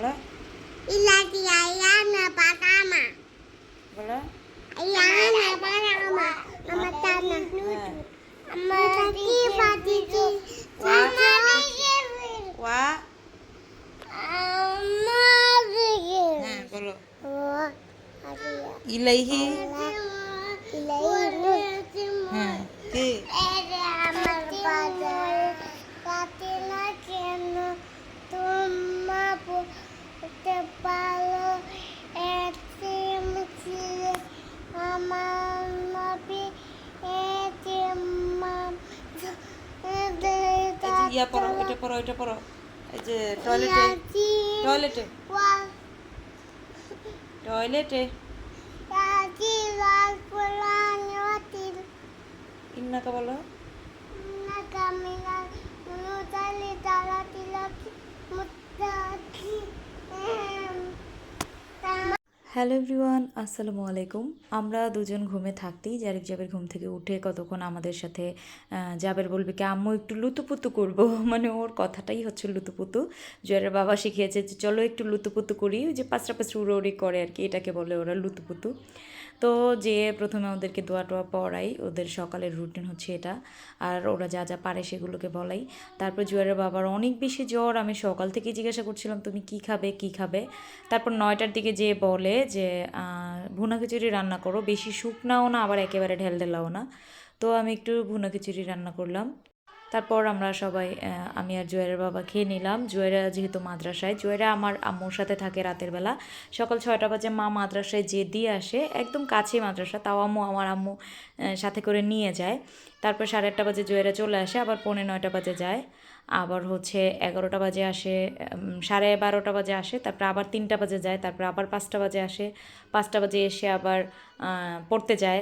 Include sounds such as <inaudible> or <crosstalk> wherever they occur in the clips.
இவ்வளோ இல்லாட்டி ஐயா நான் பார்க்காம. இவ்வளோ ஐயா நான் பார்க்காம. நம்ம தண்ணி நம்ம ইয়া পড়ো এটা পড়ো এটা পড়ো। এই যে টয়লেটে টয়লেটে টয়লেটে ইন্নাকা বলো। হ্যালো এভরিওয়ান, আসসালামু আলাইকুম। আমরা দুজন ঘুমে থাকতেই জারিক জাবের ঘুম থেকে উঠে কতক্ষণ আমাদের সাথে জাবের বলবে কি, আম্মু একটু লুতুপুতু করব। <laughs> মানে ওর কথাটাই হচ্ছে লুতুপুতু। জয়ের বাবা শিখিয়েছে যে, চলো একটু লুতুপুতু করি। যে পাঁচটা পাঁচটা উড়োউড়ি করে আর কি, এটাকে বলে ওরা লুতুপুতু। তো যে প্রথমে ওদেরকে দোয়া টোয়া পড়াই, ওদের সকালের রুটিন হচ্ছে এটা। আর ওরা যা যা পারে সেগুলোকে বলাই। তারপর জুয়ারের বাবার অনেক বেশি জ্বর। আমি সকাল থেকে জিজ্ঞাসা করছিলাম, তুমি কি খাবে? কি খাবে? তারপর নয়টার দিকে যে বলে যে ভুনা খিচুড়ি রান্না করো। বেশি শুকনাও না, আবার একেবারে ঢেল ঢেলাও না। তো আমি একটু ভুনা খিচুড়ি রান্না করলাম। তারপর আমরা সবাই আমি আর জুয়েরের বাবা খেয়ে নিলাম। জুয়েরা যেহেতু মাদ্রাসায় জুয়েরা আমার আম্মুর সাথে থাকে রাতের বেলা। সকাল ছয়টা বাজে মা মাদ্রাসায় যে দিয়ে আসে, একদম কাছে মাদ্রাসা, তাও আম্মু আমার আম্মু সাথে করে নিয়ে যায়। তারপর সাড়ে আটটা বাজে জুয়েরা চলে আসে, আবার পৌনে নয়টা বাজে যায়। আবার হচ্ছে এগারোটা বাজে আসে সাড়ে বারোটা বাজে আসে, তারপর আবার তিনটা বাজে যায়, তারপর আবার পাঁচটা বাজে আসে। পাঁচটা বাজে এসে আবার পড়তে যায়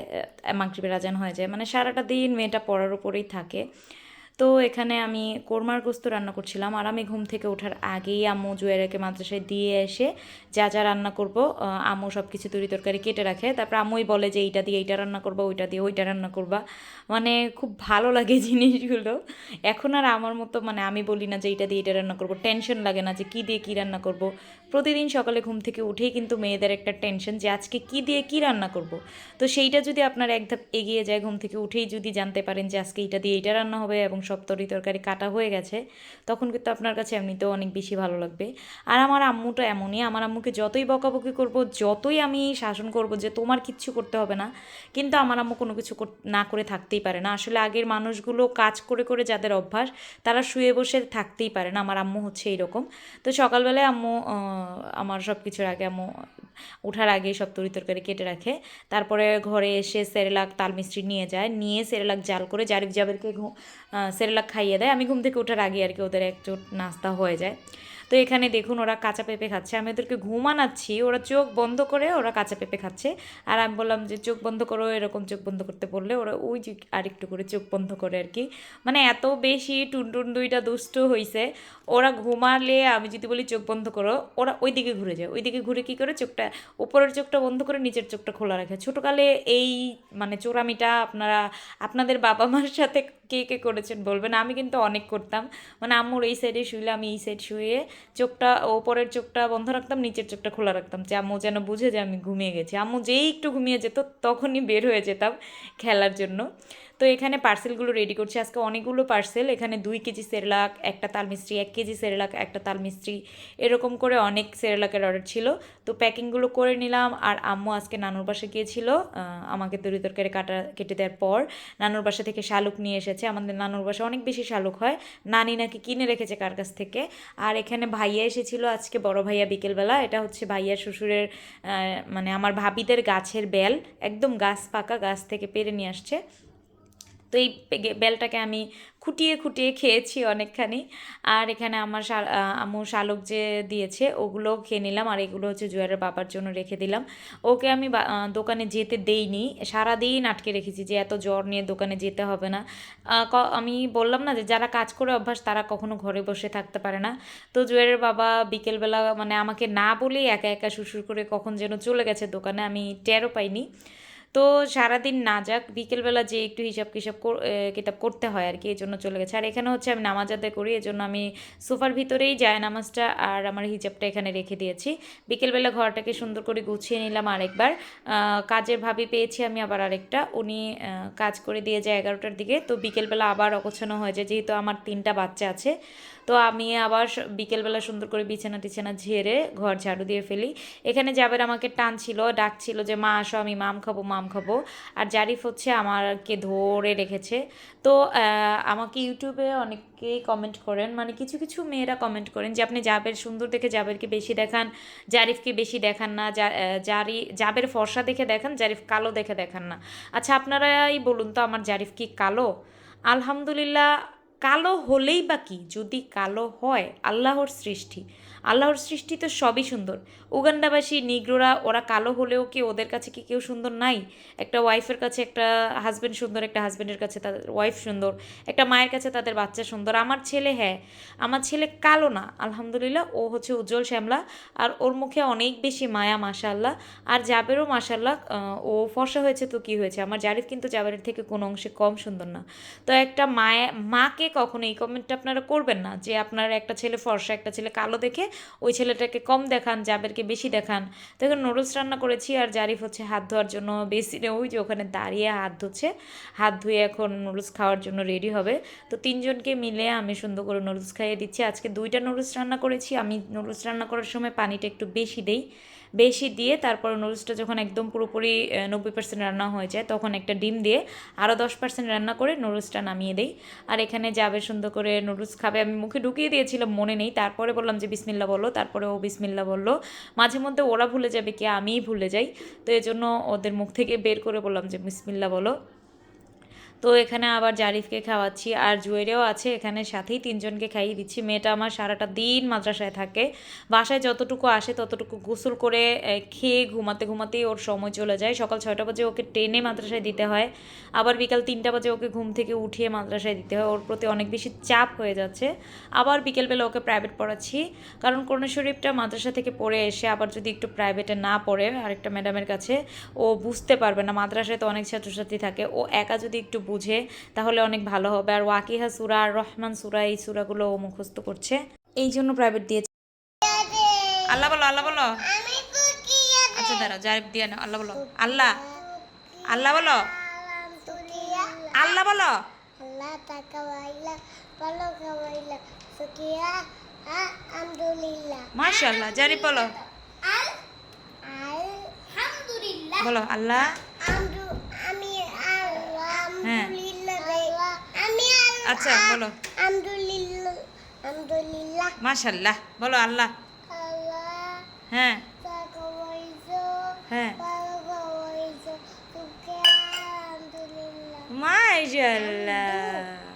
মাগরিবের আজান হয়ে যায়। মানে সারাটা দিন মেয়েটা পড়ার উপরেই থাকে। তো এখানে আমি কোরমার গোস্ত রান্না করছিলাম। আর আমি ঘুম থেকে ওঠার আগেই আম্মু জুয়েরাকে মাদ্রাসায় দিয়ে এসে যা যা রান্না করব আম্মু সব কিছু তরি তরকারি কেটে রাখে। তারপর আম্মুই বলে যে এইটা দিয়ে এইটা রান্না করবা, ওইটা দিয়ে ওইটা রান্না করবা। মানে খুব ভালো লাগে জিনিসগুলো। এখন আর আমার মতো মানে আমি বলি না যে এইটা দিয়ে এটা রান্না করব। টেনশন লাগে না যে কী দিয়ে কী রান্না করব। প্রতিদিন সকালে ঘুম থেকে উঠেই কিন্তু মেয়েদের একটা টেনশন যে আজকে কী দিয়ে কী রান্না করব। তো সেইটা যদি আপনার এক ধাপ এগিয়ে যায় ঘুম থেকে উঠেই যদি জানতে পারেন যে আজকে এইটা দিয়ে এইটা রান্না হবে এবং সব তরি তরকারি কাটা হয়ে গেছে, তখন কিন্তু আপনার কাছে এমনিতেও অনেক বেশি ভালো লাগবে। আর আমার আম্মুটা এমনই, আমার আম্মুকে যতই বকাবকি করব, যতই আমি শাসন করব যে তোমার কিচ্ছু করতে হবে না, কিন্তু আমার আম্মু কোনো কিছু না করে থাকতেই পারে না। আসলে আগের মানুষগুলো কাজ করে করে যাদের অভ্যাস, তারা শুয়ে বসে থাকতেই পারে না। আমার আম্মু হচ্ছে এইরকম। তো সকালবেলায় আম্মু আমার সব কিছুর আগে আম্মু ওঠার আগে সব তরি তরকারি কেটে রাখে। তারপরে ঘরে এসে সেরেলাক তাল মিস্ত্রি নিয়ে যায়। নিয়ে সেরেলাক জাল করে জারিফ জাবেরকে সেরেলাক খাইয়ে দেয়। আমি ঘুম থেকে ওঠার আগে আর কি ওদের একটু নাস্তা হয়ে যায়। তো এখানে দেখুন ওরা কাঁচা পেঁপে খাচ্ছে। আমি ওদেরকে ঘুমানাচ্ছি ওরা চোখ বন্ধ করে ওরা কাঁচা পেঁপে খাচ্ছে। আর আমি বললাম যে, চোখ বন্ধ করো, এরকম চোখ বন্ধ করতে বললে ওরা ওই যে আরেকটু করে চোখ বন্ধ করে আর কি। মানে এত বেশি টুনটুন দুইটা দুষ্ট হয়েছে ওরা ঘুমালে, আমি যদি বলি চোখ বন্ধ করো, ওরা ওই দিকে ঘুরে যায়। ওই দিকে ঘুরে কী করে? চোখটা, উপরের চোখটা বন্ধ করে নিচের চোখটা খোলা রাখে। ছোটোকালে এই মানে চোরামিটা আপনারা, আপনাদের বাবা মার সাথে কে কে করেছেন বলবেন? আমি কিন্তু অনেক করতাম। মানে আম্মুর এই সাইডে শুইলে আমি এই সাইড শুয়ে চোখটা, ওপরের চোখটা বন্ধ রাখতাম, নিচের চোখটা খোলা রাখতাম যে আম্মু যেন বুঝে যে আমি ঘুমিয়ে গেছি। আম্মু যেই একটু ঘুমিয়ে যেত, তখনই বের হয়ে যেতাম খেলার জন্য। তো এখানে পার্সেলগুলো রেডি করছি। আজকে অনেকগুলো পার্সেল এখানে দুই কেজি সেরেলাক, একটা তাল মিস্ত্রি, এক কেজি সেরেলাক, একটা তাল মিস্ত্রি। এরকম করে অনেক সেরেলাকের অর্ডার ছিল। তো প্যাকিংগুলো করে নিলাম। আর আম্মু আজকে নানুর বাসা গিয়েছিল আমাকে তরি তরকারি কাটা, কেটে দেওয়ার পর নানুর বাসা থেকে শালুক নিয়ে এসেছে। আমাদের নানুর বাসা অনেক বেশি শালুক হয়। নানি নাকি কিনে রেখেছে কার কাছ থেকে। আর এখানে ভাইয়া এসেছিল আজকে, বড় ভাইয়া বিকেলবেলা। এটা হচ্ছে ভাইয়া শ্বশুরের মানে আমার ভাবিদের গাছের বেল। একদম গাছ পাকা, গাছ থেকে পেরে নিয়ে আসছে। তো এই বেলটাকে আমি খুঁটিয়ে খুঁটিয়ে খেয়েছি অনেকখানি। আর এখানে আমার আহ, শালক যে দিয়েছে ওগুলো খেয়ে নিলাম। আর এগুলো হচ্ছে জুয়ারের বাবার জন্য রেখে দিলাম। ওকে আমি দোকানে যেতে দেইনি। সারাদিন আটকে রেখেছি যে এত জ্বর নিয়ে দোকানে যেতে হবে না। আমি বললাম না যে যারা কাজ করে অভ্যাস তারা কখনো ঘরে বসে থাকতে পারে না। তো জুয়ারের বাবা বিকেলবেলা মানে আমাকে না বলেই একা একা শ্বশুর করে কখন যেন চলে গেছে দোকানে আমি টেরও পাইনি। তো সারাদিন না যাক, বিকেলবেলা যে একটু হিসাব কিসাব কিতাব করতে হয় আর কি, এই জন্য চলে গেছে। আর এখানে হচ্ছে আমি নামাজ আদায় করি, এই জন্য আমি সোফার ভিতরেই যায় নামাজটা আর আমার হিজাবটা এখানে রেখে দিয়েছি। বিকেলবেলা ঘরটাকে সুন্দর করে গুছিয়ে নিলাম আরেকবার। কাজের ভাবি পেয়েছি আমি আবার আরেকটা, উনি কাজ করে দিয়ে যায় এগারোটার দিকে। তো বিকেলবেলা আবার অগোছানো হয়ে যায়, যেহেতু আমার তিনটা বাচ্চা আছে। তো আমি আবার বিকেলবেলা সুন্দর করে বিছানা টিছানা ঝেড়ে ঘর ঝাড়ু দিয়ে ফেলি। এখানে যাবের আমাকে টানছিল, ডাকছিল যে, মা, আসো, আমি মাম খাব মাম খাব। আর জারিফ হচ্ছে আমাকে ধরে রেখেছে। তো আমাকে ইউটিউবে অনেকেই কমেন্ট করেন মানে কিছু কিছু মেয়েরা কমেন্ট করেন যে, আপনি জাবের, সুন্দর দেখে জাবেরকে বেশি দেখান, জারিফকে বেশি দেখান না জারি, জাবের ফর্সা দেখে দেখান, জারিফ কালো দেখে দেখান না। আচ্ছা আপনারাই বলুন তো, আমার জারিফ কি কালো? আলহামদুলিল্লাহ কালো হলেই বা কি? যদি কালো হয় আল্লাহর সৃষ্টি। আল্লাহর সৃষ্টি তো সবই সুন্দর। উগান্ডাবাসী, নিগ্রোরা, ওরা কালো হলেও কি ওদের কাছে কি কেউ সুন্দর নাই? একটা ওয়াইফের কাছে একটা হাজব্যান্ড সুন্দর, একটা হাজব্যান্ডের কাছে তাদের ওয়াইফ সুন্দর, একটা মায়ের কাছে তাদের বাচ্চা সুন্দর। আমার ছেলে হ্যাঁ আমার ছেলে কালো না, আলহামদুলিল্লাহ। ও হচ্ছে উজ্জ্বল শ্যামলা, আর ওর মুখে অনেক বেশি মায়া মাশাল্লাহ আর জাবেরও মাশাল্লাহ ও ফর্সা হয়েছে তো কি হয়েছে? আমার জারিফ কিন্তু জাবেরের থেকে কোনো অংশে কম সুন্দর না। তো একটা মায়া, মাকে কখনো এই কমেন্টটা আপনারা করবেন না যে আপনার একটা ছেলে ফর্সা, একটা ছেলে কালো দেখে ওই ছেলেটাকে কম দেখান, জাবেরকে বেশি দেখান। তো এখন নুডলস রান্না করেছি আর জারিফ হচ্ছে হাত ধোয়ার জন্য বেসিনে, ওই যে ওখানে দাঁড়িয়ে হাত ধুচ্ছে। হাত ধুয়ে এখন নুডলস খাওয়ার জন্য রেডি হবে। তো তিনজনকে মিলে আমি সুন্দর করে নুডলস খাইয়ে দিচ্ছি। আজকে দুইটা নুডলস রান্না করেছি। আমি নুডলস রান্না করার সময় পানিটা একটু বেশি দেই। বেশি দিয়ে তারপর নুডলসটা যখন একদম পুরোপুরি নব্বই পার্সেন্ট রান্না হয়ে যায়, তখন একটা ডিম দিয়ে আরও দশ পার্সেন্ট রান্না করে নুডলসটা নামিয়ে দেই। আর এখানে যাবে সুন্দর করে নুডলস খাবে, আমি মুখে ঢুকিয়ে দিয়েছিলাম, মনে নেই। তারপরে বললাম যে, বিসমিল্লা বলো। তারপরে ও বিসমিল্লা বলল। মাঝে মধ্যে ওরা ভুলে যাবে কি, আমিই ভুলে যাই। তো এজন্য জন্য ওদের মুখ থেকে বের করে বললাম যে, বিসমিল্লা বলো। তো এখানে আবার জারিফকে খাওয়াচ্ছি আর জুয়েরেও আছে এখানে সাথেই তিনজনকে খাইয়ে দিচ্ছি। মেয়েটা আমার সারাটা দিন মাদ্রাসায় থাকে। বাসায় যতটুকু আসে ততটুকু গোসল করে খেয়ে ঘুমাতে ঘুমাতেই ওর সময় চলে যায়। সকাল ছয়টা বাজে ওকে টেনে মাদ্রাসায় দিতে হয়। আবার বিকাল তিনটা বাজে ওকে ঘুম থেকে উঠিয়ে মাদ্রাসায় দিতে হয়। ওর প্রতি অনেক বেশি চাপ হয়ে যাচ্ছে। আবার বিকেলবেলা ওকে প্রাইভেট পড়াচ্ছি। কারণ করোনা শরীফটা মাদ্রাসা থেকে পড়ে এসে আবার যদি একটু প্রাইভেটে না পড়ে আরেকটা ম্যাডামের কাছে, ও বুঝতে পারবে না। মাদ্রাসায় তো অনেক ছাত্রছাত্রী থাকে। ও একা যদি একটু বুঝে তাহলে অনেক ভালো হবে। আর ওয়াকিহা সুরা আর রহমান সুরা এই সুরাগুলো ও মুখস্থ করছে। এই জন্য প্রাইভেট দিয়েছে আল্লাহ বলো আল্লাহ বলো। আচ্ছা দাঁড়াও জারিফ দিয়ে নাও আল্লাহ বলো। আল্লাহ আল্লাহ বলো। আল্লাহ বলো। মাশাআল্লাহ জারিফ বলো। বলো আল্লাহ আমদু আমি হ্যাঁ। আলহামদুলিল্লাহ আমি আল- আচ্ছা বলো। আলহামদুলিল্লাহ আলহামদুলিল্লাহ। মাশাআল্লাহ বলো আল্লাহ। আল্লাহ হ্যাঁ। হ্যাঁ। মাশাআল্লাহ।